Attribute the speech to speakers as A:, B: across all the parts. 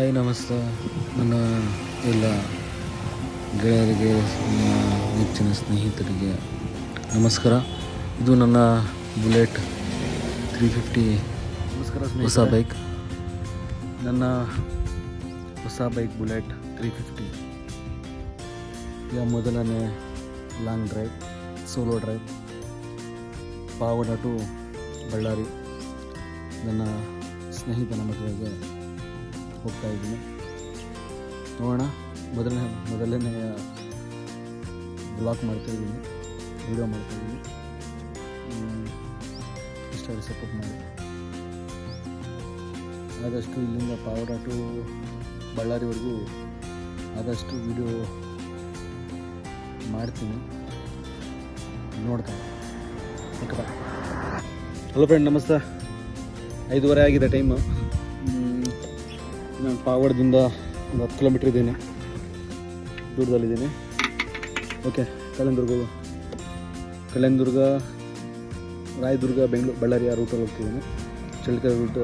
A: Hi ನಮಸ್ತೆ. ನನ್ನ ಎಲ್ಲ ಗೆಳೆಯರಿಗೆ ನನ್ನ ನೆಚ್ಚಿನ ಸ್ನೇಹಿತರಿಗೆ ನಮಸ್ಕಾರ. ಇದು ನನ್ನ ಬುಲೆಟ್ ತ್ರೀ ಫಿಫ್ಟಿ
B: ನಮಸ್ಕಾರ
A: ಹೊಸ ಬೈಕ್. ನನ್ನ ಹೊಸ ಬೈಕ್ ಬುಲೆಟ್ ತ್ರೀ ಫಿಫ್ಟಿ. ಈಗ ಮೊದಲನೇ long drive solo drive ಪಾವಡ to Ballari. ನನ್ನ ಸ್ನೇಹಿತನ ಮದುವೆಗೆ ಹೋಗ್ತಾ ಇದ್ದೀನಿ. ನೋಡೋಣ. ಮೊದಲನೇ ಮೊದಲನೆಯ ಮಾಡ್ತಾ ಇದ್ದೀನಿ. ವಿಡಿಯೋ ಮಾಡ್ತಾ ಇದ್ದೀನಿ. ಇಷ್ಟ ಸಪೋರ್ಟ್ ಮಾಡಿ. ಆದಷ್ಟು ಇಲ್ಲಿಂದ ಪಾವಡ ಟು ಬಳ್ಳಾರಿವರೆಗೂ ಆದಷ್ಟು ವಿಡಿಯೋ ಮಾಡ್ತೀನಿ. ನೋಡ್ತಾ ಓಕೆ ಬಾಯ್ ಹಲೋ ಫ್ರೆಂಡ್ ನಮಸ್ತೆ. ಐದುವರೆ ಆಗಿದೆ ಟೈಮು ನಾನು ಪಾವಡದಿಂದ ಒಂದು ಹತ್ತು ಕಿಲೋಮೀಟ್ರ್ ಇದ್ದೀನಿ. ದೂರದಲ್ಲಿದ್ದೀನಿ. ಓಕೆ, ಕಲ್ಯಾಣದುರ್ಗ ಕಲ್ಯಾಣದುರ್ಗ, ರಾಯದುರ್ಗ, ಬೆಂಗಳೂರು, ಬಳ್ಳಾರಿ ಆ ರೂಟಲ್ಲಿ ಹೋಗ್ತಿದ್ದೀನಿ. ಚಳ್ಳಕೆರೆ ರೂಟ್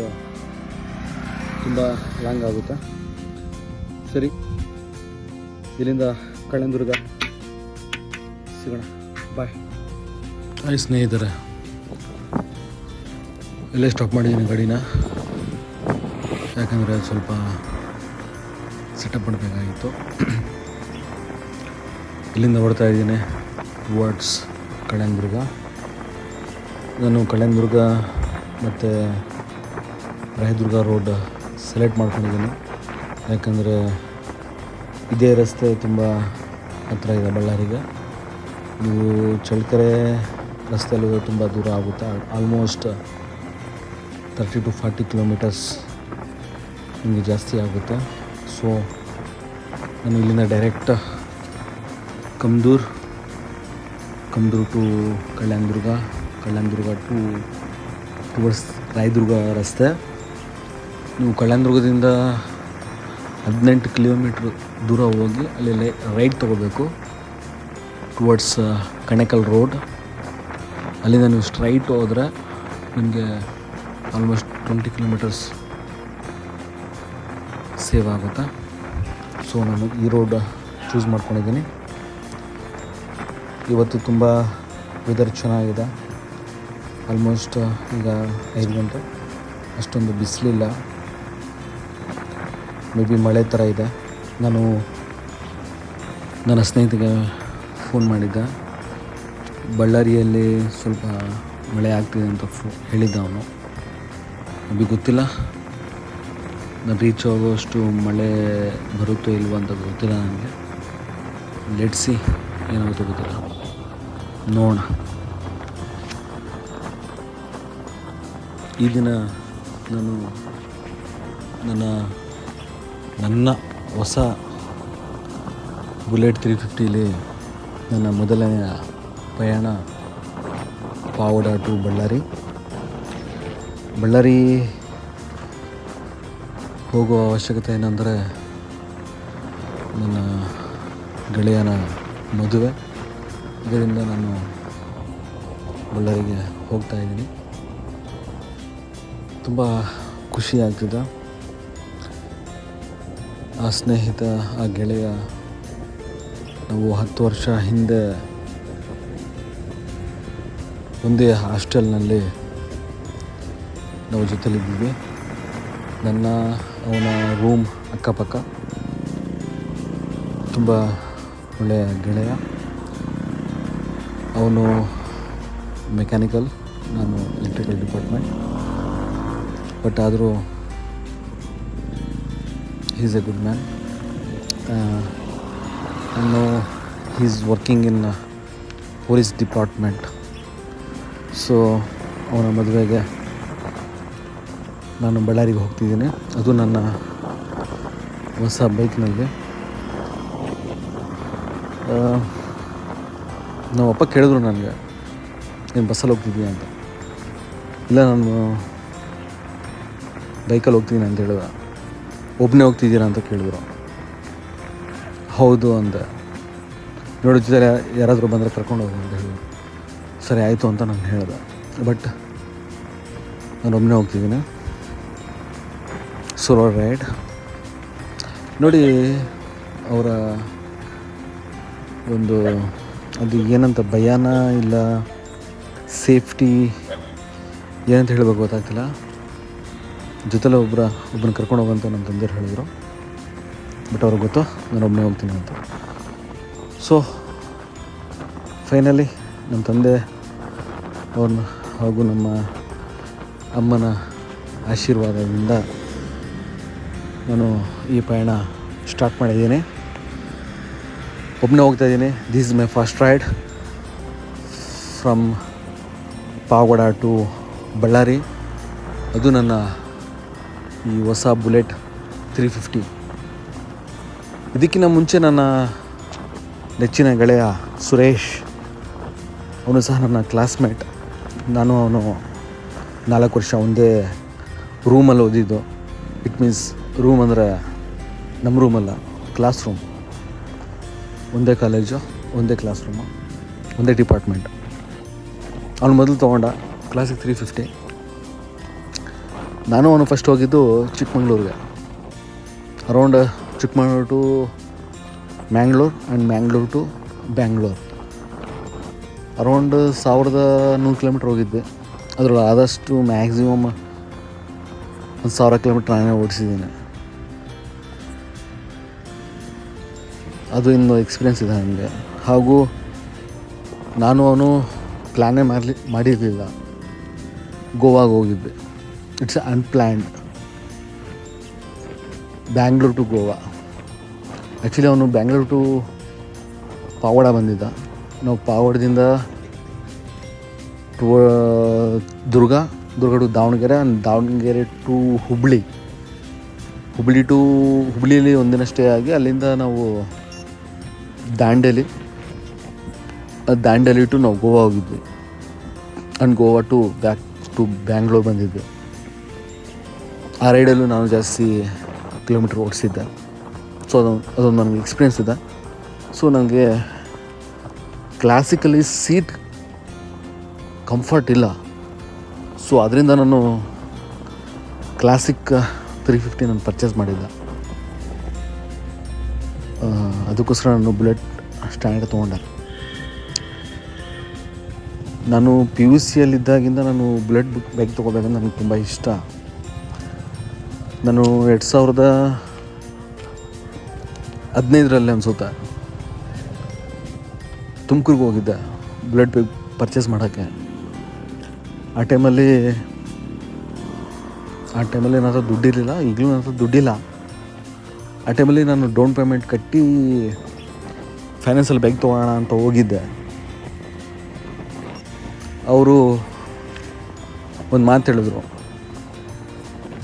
A: ತುಂಬ ಲಾಂಗ್ ಆಗುತ್ತೆ. ಸರಿ, ಇಲ್ಲಿಂದ ಕಲ್ಯಾಣದುರ್ಗ ಸಿಗೋಣ. ಬಾಯ್ ಹಾಯ್ ಸ್ನೇಹಿತರೆ. ಇಲ್ಲೇ ಸ್ಟಾಪ್ ಮಾಡಿದ್ದೀನಿ ಗಾಡಿನ. ಯಾಕಂದರೆ ಸ್ವಲ್ಪ ಸೆಟಪ್ ಮಾಡಬೇಕಾಗಿತ್ತು. ಇಲ್ಲಿಂದ ಹೊಡ್ತಾ ಇದ್ದೀನಿ ವರ್ಡ್ಸ್ ಕಳೆಂದುರ್ಗ ನಾನು ಕಳೆಂದುರ್ಗ ಮತ್ತು ರಾಯದುರ್ಗ ರೋಡ್ ಸೆಲೆಕ್ಟ್ ಮಾಡ್ಕೊಂಡಿದ್ದೀನಿ. ಯಾಕಂದರೆ ಇದೇ ರಸ್ತೆ ತುಂಬ ಹತ್ತಿರ ಇದೆ ಬಳ್ಳಾರಿಗೆ. ನೀವು ಚಳ್ಳಕೆರೆ ರಸ್ತೆಯಲ್ಲಿ ತುಂಬ ದೂರ ಆಗುತ್ತೆ. Almost thirty to forty kilometres ನಿಮಗೆ ಜಾಸ್ತಿ ಆಗುತ್ತೆ. ಸೊ ನಾನು ಇಲ್ಲಿಂದ direct Kamdur Kamdur to Kalyanadurga Kalyanadurga to towards Rayadurga ರಸ್ತೆ. ನೀವು ಕಲ್ಯಾಣದುರ್ಗದಿಂದ ಹದಿನೆಂಟು ಕಿಲೋಮೀಟ್ರ್ ದೂರ ಹೋಗಿ ಅಲ್ಲಿ ರೈಡ್ ತೊಗೋಬೇಕು. ಟುವರ್ಡ್ಸ್ ಕಣೆಕಲ್ ರೋಡ್ ಅಲ್ಲಿಂದ ನೀವು ಸ್ಟ್ರೈಟ್ ಹೋದರೆ ನಿಮಗೆ ಆಲ್ಮೋಸ್ಟ್ ಟ್ವೆಂಟಿ ಕಿಲೋಮೀಟರ್ಸ್ ಸೇವ್ ಆಗುತ್ತಾ? ಸೊ ನಾನು ಈ ರೋಡ್ ಚೂಸ್ ಮಾಡ್ಕೊಂಡಿದ್ದೀನಿ. ಇವತ್ತು ತುಂಬ ವೆದರ್ ಚೆನ್ನಾಗಿದೆ. ಆಲ್ಮೋಸ್ಟ್ ಈಗ ಐದು ಗಂಟೆ. ಅಷ್ಟೊಂದು ಬಿಸಿಲಿಲ್ಲ. ಮೇ ಬಿ ಮಳೆ ಥರ ಇದೆ. ನಾನು ನನ್ನ ಸ್ನೇಹಿತಿಗೆ ಫೋನ್ ಮಾಡಿದ್ದೆ. ಬಳ್ಳಾರಿಯಲ್ಲಿ ಸ್ವಲ್ಪ ಮಳೆ ಆಗ್ತಿದೆ ಅಂತ ಫೋ ಹೇಳಿದ್ದ ಅವನು. ಅದು ಗೊತ್ತಿಲ್ಲ. ರೀಚ್ ಆಗೋಷ್ಟು ಮಳೆ ಬರುತ್ತೋ ಇಲ್ವೋ ಅಂತ ಗೊತ್ತಿಲ್ಲ ನನಗೆ. ಲೆಟ್ಸಿ ಏನಾಗುತ್ತೋ ಗೊತ್ತಿಲ್ಲ. ನೋಡೋಣ. ಈ ದಿನ ನಾನು ನನ್ನ ನನ್ನ ಹೊಸ ಬುಲೆಟ್ ತ್ರೀ ಫಿಫ್ಟೀಲಿ ನನ್ನ ಮೊದಲನೆಯ ಪ್ರಯಾಣ ಪಾವಡ ಟು ಬಳ್ಳಾರಿ. ಬಳ್ಳಾರಿ ಹೋಗುವ ಅವಶ್ಯಕತೆ ಏನಂದರೆ ನನ್ನ ಗೆಳೆಯನ ಮದುವೆ. ಇದರಿಂದ ನಾನು ಬಳ್ಳಾರಿಗೆ ಹೋಗ್ತಾ ಇದ್ದೀನಿ. ತುಂಬ ಖುಷಿ ಆಗ್ತಿದೆ. ಆ ಸ್ನೇಹಿತ, ಆ ಗೆಳೆಯ ನಾವು ಹತ್ತು ವರ್ಷ ಹಿಂದೆ ಒಂದೇ ಹಾಸ್ಟೆಲ್ನಲ್ಲಿ ನಾವು ಜೊತೆಲಿದ್ದೀವಿ. ನನ್ನ ಅವನ ರೂಮ್ ಅಕ್ಕಪಕ್ಕ. ತುಂಬ ಒಳ್ಳೆಯ ಗೆಳೆಯ. ಅವನು ಮೆಕ್ಯಾನಿಕಲ್ ನಾನು ಎಲೆಕ್ಟ್ರಿಕಲ್ ಡಿಪಾರ್ಟ್ಮೆಂಟ್ ಬಟ್ ಆದರೂ ಈಸ್ ಎ ಗುಡ್ ಮ್ಯಾನ್ ನಾನು is working in police department so ಅವನ ಮದುವೆಗೆ ನಾನು ಬಳ್ಳಾರಿಗೆ ಹೋಗ್ತಿದ್ದೀನಿ. ಅದು ನನ್ನ ಹೊಸ ಬೈಕ್ನಲ್ಲಿ. ನಮ್ಮ ಅಪ್ಪ ಕೇಳಿದ್ರು ನನಗೆ ನೀನು ಬಸ್ಸಲ್ಲಿ ಹೋಗ್ತಿದ್ದೀಯ ಅಂತ? ಇಲ್ಲ, ನಾನು ಬೈಕಲ್ಲಿ ಹೋಗ್ತಿದ್ದೀನಿ ಅಂತ ಹೇಳಿದ. ಒಬ್ಬನೇ ಹೋಗ್ತಿದ್ದೀರಾ ಅಂತ ಕೇಳಿದ್ರು. ಹೌದು, ಅಂದೆ. ನೋಡಿ ಜೊತೆ ಯಾರಾದರೂ ಬಂದರೆ ಕರ್ಕೊಂಡು ಹೋಗು ಅಂತ ಹೇಳಿದ್ರು. ಸರಿ, ಆಯಿತು, ಅಂತ ನಾನು ಹೇಳಿದೆ. ಬಟ್, ನಾನು ಒಬ್ಬನೇ ಹೋಗ್ತಿದ್ದೀನಿ. ಸೋಲೋ ರೈಡ್ ನೋಡಿ, ಅವರ ಒಂದು ಅದು ಏನಂತ ಭಯಾನ ಇಲ್ಲ ಸೇಫ್ಟಿ ಏನಂತ ಹೇಳಬೇಕು ಗೊತ್ತಾಗ್ತಿಲ್ಲ. ಜೊತೆಲೆ ಒಬ್ಬರ ಒಬ್ಬನ ಕರ್ಕೊಂಡು ಹೋಗಂತ ನಮ್ಮ ತಂದೆಯವ್ರು ಹೇಳಿದ್ರು. ಬಟ್ ಅವ್ರಿಗೆ ಗೊತ್ತು, ನಾನು ಒಬ್ಬನೇ ಹೋಗ್ತೀನಿ ಅಂತ. ಸೊ ಫೈನಲಿ ನಮ್ಮ ತಂದೆ ಅವ್ರನ್ನ ಹಾಗೂ ನಮ್ಮ ಅಮ್ಮನ ಆಶೀರ್ವಾದದಿಂದ ನಾನು ಈ ಪಯಣ ಸ್ಟಾರ್ಟ್ ಮಾಡಿದ್ದೀನಿ. ಒಬ್ಬನೇ ಹೋಗ್ತಾ ಇದ್ದೀನಿ. This is my first ride from Pavagada to Ballari. ಅದು ನನ್ನ ಈ ಹೊಸ ಬುಲೆಟ್ ತ್ರೀ ಫಿಫ್ಟಿ ಇದಕ್ಕಿಂತ ಮುಂಚೆ ನನ್ನ ನೆಚ್ಚಿನ ಗೆಳೆಯ ಸುರೇಶ್, ಅವನು ಸಹ ನನ್ನ ಕ್ಲಾಸ್ಮೇಟ್ ನಾನು ಅವನು ನಾಲ್ಕು ವರ್ಷ ಒಂದೇ ರೂಮಲ್ಲಿ ಓದಿದ್ದು. ಇಟ್ ಮೀನ್ಸ್ ರೂಮ್ ಅಂದರೆ ನಮ್ಮ ರೂಮಲ್ಲ ಕ್ಲಾಸ್ ರೂಮ್ ಒಂದೇ ಕಾಲೇಜು ಒಂದೇ ಕ್ಲಾಸ್ ರೂಮು ಒಂದೇ ಡಿಪಾರ್ಟ್ಮೆಂಟ್ ಅವನು ಮೊದಲು ತೊಗೊಂಡ ಕ್ಲಾಸಿಗೆ ತ್ರೀ ಫಿಫ್ಟಿ ನಾನು ಅವನು ಫಸ್ಟ್ ಹೋಗಿದ್ದು ಚಿಕ್ಕಮಂಗ್ಳೂರಿಗೆ. Around Chikmagalur to Mangalore and Mangalore to Bangalore around ಸಾವಿರದ ನೂರು ಕಿಲೋಮೀಟ್ರ್ ಹೋಗಿದ್ದೆ ಅದರಲ್ಲಿ ಆದಷ್ಟು ಮ್ಯಾಕ್ಸಿಮಮ್ ಒಂದು ಸಾವಿರ ಕಿಲೋಮೀಟ್ರ್ ನಾನೇ ಓಡಿಸಿದ್ದೀನಿ. ಅದು ಇನ್ನು ಎಕ್ಸ್ಪೀರಿಯೆನ್ಸ್ ಇದೆ ನನಗೆ. ಹಾಗೂ ನಾನು ಅವನು ಪ್ಲ್ಯಾನೇ ಮಾಡಲಿ, ಮಾಡಿರಲಿಲ್ಲ. ಗೋವಾಗೆ ಹೋಗಿದ್ದೆ. It's unplanned Bangalore to Goa actually ಅವನು ಬ್ಯಾಂಗ್ಳೂರ್ ಟು ಪಾವಡ ಬಂದಿದ್ದ. ನಾವು ಪಾವಡದಿಂದ to Durga Durga to Davangere and Davangere to Hubli Hubli to ಹುಬ್ಬಳ್ಳಿಯಲ್ಲಿ ಒಂದಿನ ಸ್ಟೇ ಆಗಿ ಅಲ್ಲಿಂದ ನಾವು ದಾಂಡೇಲಿ ದಾಂಡೇಲಿ ಟು ನಾವು ಗೋವಾ ಹೋಗಿದ್ವಿ. And Goa to back to Bangalore ಬಂದಿದ್ವಿ. ಆ ರೈಡಲ್ಲೂ ನಾನು ಜಾಸ್ತಿ ಕಿಲೋಮೀಟ್ರ್ ಓಡಿಸಿದ್ದೆ. ಸೊ ಅದೊಂದು ಅದೊಂದು ನನಗೆ ಎಕ್ಸ್ಪೀರಿಯೆನ್ಸ್ ಇದೆ. ಸೊ ನನಗೆ ಕ್ಲಾಸಿಕಲಿ ಸೀಟ್ ಕಂಫರ್ಟ್ ಇಲ್ಲ. ಸೊ ಅದರಿಂದ ನಾನು ಕ್ಲಾಸಿಕ್ ತ್ರೀ ಫಿಫ್ಟಿ ನಾನು ಪರ್ಚೇಸ್ ಮಾಡಿದ್ದೆ. ಅದಕ್ಕೋಸ್ಕರ ನಾನು ಬುಲೆಟ್ ಸ್ಟ್ಯಾಂಡರ್ಡ್ ತೊಗೊಂಡೆ. ನಾನು ಪಿ ಯು ಸಿಯಲ್ಲಿದ್ದಾಗಿಂದ ನಾನು ಬುಲೆಟ್ ಬುಕ್ ಬೈಕ್ ತೊಗೋಬೇಕಂದ್ರೆ ನನಗೆ ತುಂಬ ಇಷ್ಟ. ನಾನು ಎರಡು ಸಾವಿರದ ಹದಿನೈದರಲ್ಲಿ ಅನಿಸುತ್ತೆ. ತುಮಕೂರಿಗೆ ಹೋಗಿದ್ದೆ ಬುಲೆಟ್ ಬೈಕ್ ಪರ್ಚೇಸ್ ಮಾಡೋಕ್ಕೆ. ಆ ಟೈಮಲ್ಲಿ ಆ ಟೈಮಲ್ಲಿ ಏನಾದರೂ ದುಡ್ಡಿರಲಿಲ್ಲ, ಈಗಲೂ ಏನಾದರೂ ದುಡ್ಡಿಲ್ಲ. ಆ ಟೈಮಲ್ಲಿ ನಾನು ಡೌನ್ ಪೇಮೆಂಟ್ ಕಟ್ಟಿ ಫೈನಾನ್ಸಲ್ಲಿ ಬೈಕ್ ತೊಗೋಣ ಅಂತ ಹೋಗಿದ್ದೆ. ಅವರು ಒಂದು ಮಾತು ಹೇಳಿದ್ರು,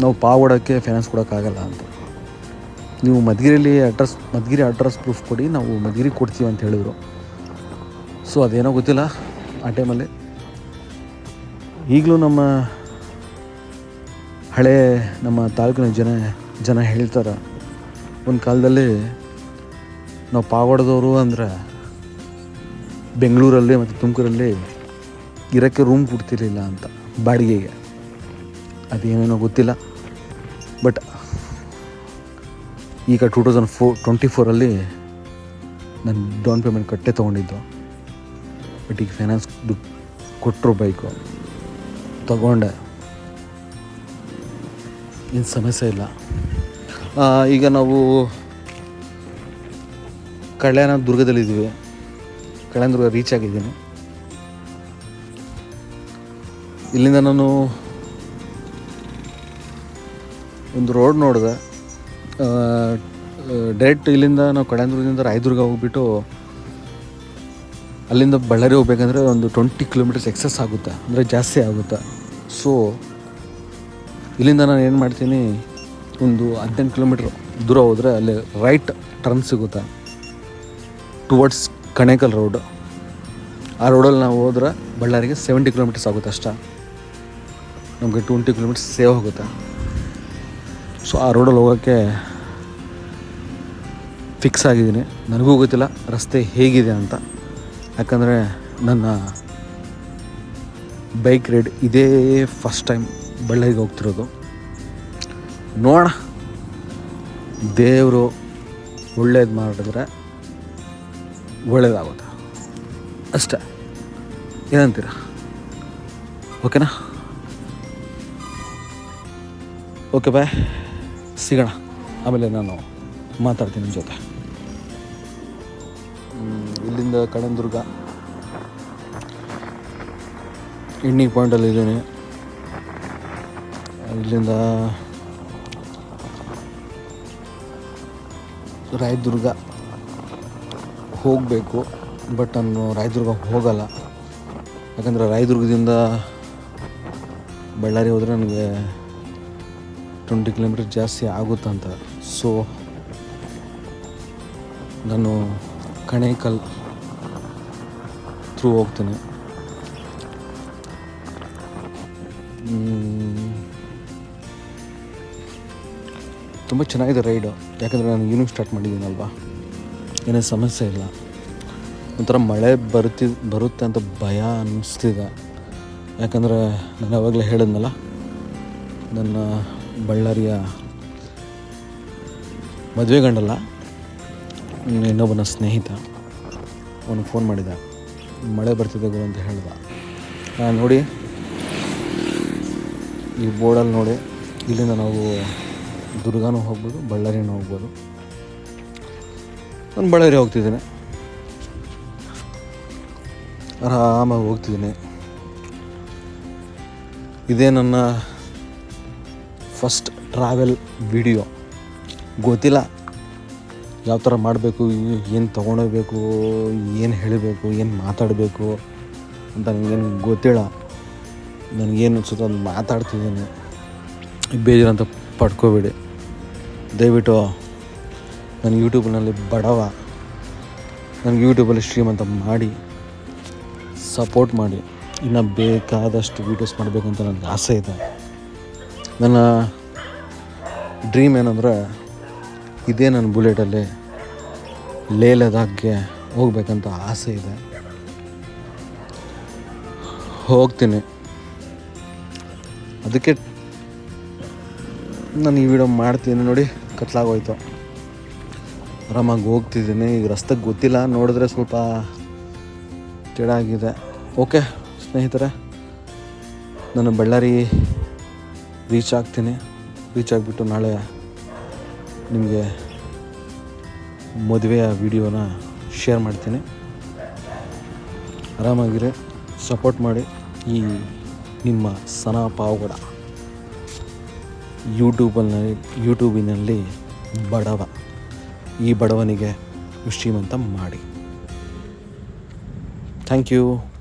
A: ನಾವು ಪಾವಡಕ್ಕೆ ಫೈನಾನ್ಸ್ ಕೊಡೋಕ್ಕಾಗಲ್ಲ ಅಂತ. ನೀವು ಮಧುಗಿರಿಯಲ್ಲಿ ಅಡ್ರೆಸ್ ಮಧುಗಿರಿ ಅಡ್ರೆಸ್ ಪ್ರೂಫ್ ಕೊಡಿ, ನಾವು ಮಧುಗಿರಿ ಕೊಡ್ತೀವಿ ಅಂತ ಹೇಳಿದರು. ಸೊ ಅದೇನೋ ಗೊತ್ತಿಲ್ಲ, ಆ ಟೈಮಲ್ಲಿ ಈಗಲೂ ನಮ್ಮ ಹಳೆ ನಮ್ಮ ತಾಲೂಕಿನ ಜನ ಜನ ಹೇಳ್ತಾರೆ ಒಂದು ಕಾಲದಲ್ಲಿ ನಾವು ಪಾವಡದವರು ಅಂದರೆ ಬೆಂಗಳೂರಲ್ಲಿ ಮತ್ತು ತುಮಕೂರಲ್ಲಿ ಇರೋಕ್ಕೆ ರೂಮ್ ಕೊಡ್ತಿರ್ಲಿಲ್ಲ ಅಂತ ಬಾಡಿಗೆಗೆ. ಅದೇನೇನೋ ಗೊತ್ತಿಲ್ಲ. ಬಟ್ ಈಗ ಟೂ ತೌಸಂಡ್ ಫೋ ಟ್ವೆಂಟಿ ಫೋರಲ್ಲಿ ನಾನು ಡೌನ್ ಪೇಮೆಂಟ್ ಕಟ್ಟೆ ತೊಗೊಂಡಿದ್ದು. ಬಟ್ ಈಗ ಫೈನಾನ್ಸ್ ದುಡ್ಡು ಕೊಟ್ಟರು ಬೈಕು. ತಗೊಂಡೆ. ಏನು ಸಮಸ್ಯೆ ಇಲ್ಲ. ಈಗ ನಾವು ಕಲ್ಯಾಣ ದುರ್ಗದಲ್ಲಿದ್ದೀವಿ ಕಲ್ಯಾಣ ದುರ್ಗ ರೀಚ್ ಆಗಿದ್ದೀನಿ. ಇಲ್ಲಿಂದ ನಾನು ಒಂದು ರೋಡ್ ನೋಡಿದೆ. ಡೈರೆಕ್ಟ್ ಇಲ್ಲಿಂದ ನಾವು ಕಲ್ಯಾಣದುರ್ಗದಿಂದ ರಾಯದುರ್ಗ ಹೋಗ್ಬಿಟ್ಟು ಅಲ್ಲಿಂದ ಬಳ್ಳಾರಿ ಹೋಗ್ಬೇಕಂದ್ರೆ ಒಂದು ಟ್ವೆಂಟಿ ಕಿಲೋಮೀಟರ್ಸ್ ಎಕ್ಸಸ್ ಆಗುತ್ತೆ. ಅಂದರೆ ಜಾಸ್ತಿ ಆಗುತ್ತೆ. ಸೊ ಇಲ್ಲಿಂದ ನಾನು ಏನು ಮಾಡ್ತೀನಿ? ಒಂದು ಹದಿನೆಂಟು ಕಿಲೋಮೀಟ್ರ್ ದೂರ ಹೋದರೆ ಅಲ್ಲಿ ರೈಟ್ ಟರ್ನ್ ಸಿಗುತ್ತೆ. ಟುವರ್ಡ್ಸ್ ಕಣೇಕಲ್ ರೋಡ್ ಆ ರೋಡಲ್ಲಿ ನಾವು ಹೋದ್ರೆ ಬಳ್ಳಾರಿಗೆ ಸೆವೆಂಟಿ ಕಿಲೋಮೀಟರ್ಸ್ ಆಗುತ್ತೆ ಅಷ್ಟ. ನಮಗೆ ಟ್ವೆಂಟಿ ಕಿಲೋಮೀಟರ್ಸ್ ಸೇವ್ ಆಗುತ್ತೆ ಸೊ ಆ ರೋಡಲ್ಲಿ ಹೋಗೋಕ್ಕೆ ಫಿಕ್ಸ್ ಆಗಿದ್ದೀನಿ. ನನಗೂ ಗೊತ್ತಿಲ್ಲ ರಸ್ತೆ ಹೇಗಿದೆ ಅಂತ. ಯಾಕಂದರೆ ನನ್ನ ಬೈಕ್ ರೈಡ್ ಇದೇ ಫಸ್ಟ್ ಟೈಮ್ ಬಳ್ಳಾರಿಗೆ ಹೋಗ್ತಿರೋದು. ನೋಡೋಣ. ದೇವರು ಒಳ್ಳೇದು ಮಾಡಿದ್ರೆ ಒಳ್ಳೇದಾಗುತ್ತೆ. ಅಷ್ಟೇ. ಏನಂತೀರ? ಓಕೆನಾ? Okay, bye. ಸಿಗೋಣ. ಆಮೇಲೆ ನಾನು ಮಾತಾಡ್ತೀನಿ ನಿಮ್ಮ ಜೊತೆ. ಇಲ್ಲಿಂದ ಕಣಂದುರ್ಗ. ಇಂಡಿಂಗ್ ಪಾಯಿಂಟಲ್ಲಿ ಇದ್ದೀನಿ. ಇಲ್ಲಿಂದ ರಾಯದುರ್ಗ ಹೋಗಬೇಕು ಬಟ್ ನಾನು ರಾಯದುರ್ಗ ಹೋಗಲ್ಲ. ಯಾಕಂದರೆ ರಾಯದುರ್ಗದಿಂದ ಬಳ್ಳಾರಿ ಹೋದರೆ ನನಗೆ ಟ್ವೆಂಟಿ ಕಿಲೋಮೀಟರ್ ಜಾಸ್ತಿ ಆಗುತ್ತಂತ ಸೊ ನಾನು ಕಣೇಕಲ್ ಥ್ರೂ ಹೋಗ್ತೀನಿ. ತುಂಬ ಚೆನ್ನಾಗಿದೆ ರೈಡು. ಯಾಕಂದರೆ ನಾನು ಈವ್ನಿಂಗ್ ಸ್ಟಾರ್ಟ್ ಮಾಡಿದ್ದೀನಲ್ವಾ? ಏನೇ ಸಮಸ್ಯೆ ಇಲ್ಲ. ಒಂಥರ ಮಳೆ ಬರುತ್ತಿ, ಬರುತ್ತೆ ಅಂತ ಭಯ ಅನ್ನಿಸ್ತಿದೆ ಯಾಕಂದರೆ ನಾನು ಯಾವಾಗಲೇ ಹೇಳಿದ್ನಲ್ಲ, ನನ್ನ ಬಳ್ಳಾರಿಯ ಮದುವೆ ಗಂಡಲ್ಲ ಇನ್ನೊಬ್ಬನ ಸ್ನೇಹಿತ. ಅವನು ಫೋನ್ ಮಾಡಿದ. ಮಳೆ ಬರ್ತಿದೆ ಗುರು ಅಂತ ಹೇಳ್ದ. ನೋಡಿ, ಈ ಬೋರ್ಡಲ್ಲಿ ನೋಡಿ, ಇಲ್ಲಿಂದ ನಾವು ದುರ್ಗಾನೂ ಹೋಗ್ಬೋದು, ಬಳ್ಳಾರಿನೂ ಹೋಗ್ಬೋದು. ನಾನು ಬಳ್ಳಾರಿ ಹೋಗ್ತಿದ್ದೀನಿ. ಆರಾಮಾಗಿ ಹೋಗ್ತಿದ್ದೀನಿ. ಇದೇ ನನ್ನ ಫಸ್ಟ್ ಟ್ರಾವೆಲ್ ವಿಡಿಯೋ ಗೊತ್ತಿಲ್ಲ ಯಾವ ಥರ ಮಾಡಬೇಕು, ಏನು ತೊಗೊಂಡೋಗ್ಬೇಕು, ಏನು ಹೇಳಬೇಕು, ಏನು ಮಾತಾಡಬೇಕು ಅಂತ ನನಗೇನು ಗೊತ್ತಿಲ್ಲ. ನನಗೇನು ಅನ್ಸುತ್ತೋ ಅದು ಮಾತಾಡ್ತಿದ್ದೀನಿ. ಬೇಜಾರಂತ ಪಡ್ಕೋಬೇಡಿ. ದಯವಿಟ್ಟು ನನ್ನ ಯೂಟ್ಯೂಬ್ನಲ್ಲಿ ಬಡವ, ನನಗೆ ಯೂಟ್ಯೂಬಲ್ಲಿ ಶ್ರೀಮಂತ ಮಾಡಿ, ಸಪೋರ್ಟ್ ಮಾಡಿ, ಇನ್ನು ಬೇಕಾದಷ್ಟು ವೀಡಿಯೋಸ್ ಮಾಡಬೇಕಂತ ನನಗೆ ಆಸೆ ಇದೆ. ನನ್ನ ಡ್ರೀಮ್ ಏನಂದರೆ ಇದೇ ನನ್ನ ಬುಲೆಟಲ್ಲಿ ಲೇ ಲದಾಖ್ಗೆ ಹೋಗ್ಬೇಕಂತ ಆಸೆ ಇದೆ. ಹೋಗ್ತೀನಿ. ಅದಕ್ಕೆ ನಾನು ಈ ವಿಡಿಯೋ ಮಾಡ್ತೀನಿ ನೋಡಿ. ಕತ್ಲಾಗೋಯ್ತು. ಆರಾಮಾಗಿ ಹೋಗ್ತಿದ್ದೀನಿ. ಈಗ ರಸ್ತೆ ಗೊತ್ತಿಲ್ಲ. ನೋಡಿದ್ರೆ ಸ್ವಲ್ಪ ತಿಡಾಗಿದೆ. ಓಕೆ, ಸ್ನೇಹಿತರೆ, ನಾನು ಬಳ್ಳಾರಿ ರೀಚ್ ಆಗ್ತೀನಿ. ರೀಚ್ ಆಗಿಬಿಟ್ಟು ನಾಳೆ ನಿಮಗೆ ಮದುವೆಯ ವಿಡಿಯೋನ ಶೇರ್ ಮಾಡ್ತೀನಿ. ಆರಾಮಾಗಿರಿ. ಸಪೋರ್ಟ್ ಮಾಡಿ ಈ ನಿಮ್ಮ ಸನಾ ಪಾವಗಡ. ಯೂಟ್ಯೂಬಲ್ಲಿ ಯೂಟ್ಯೂಬಿನಲ್ಲಿ ಬಡವ. ಈ ಬಡವನಿಗೆ ಶ್ರೀಮಂತ ಮಾಡಿ. Thank you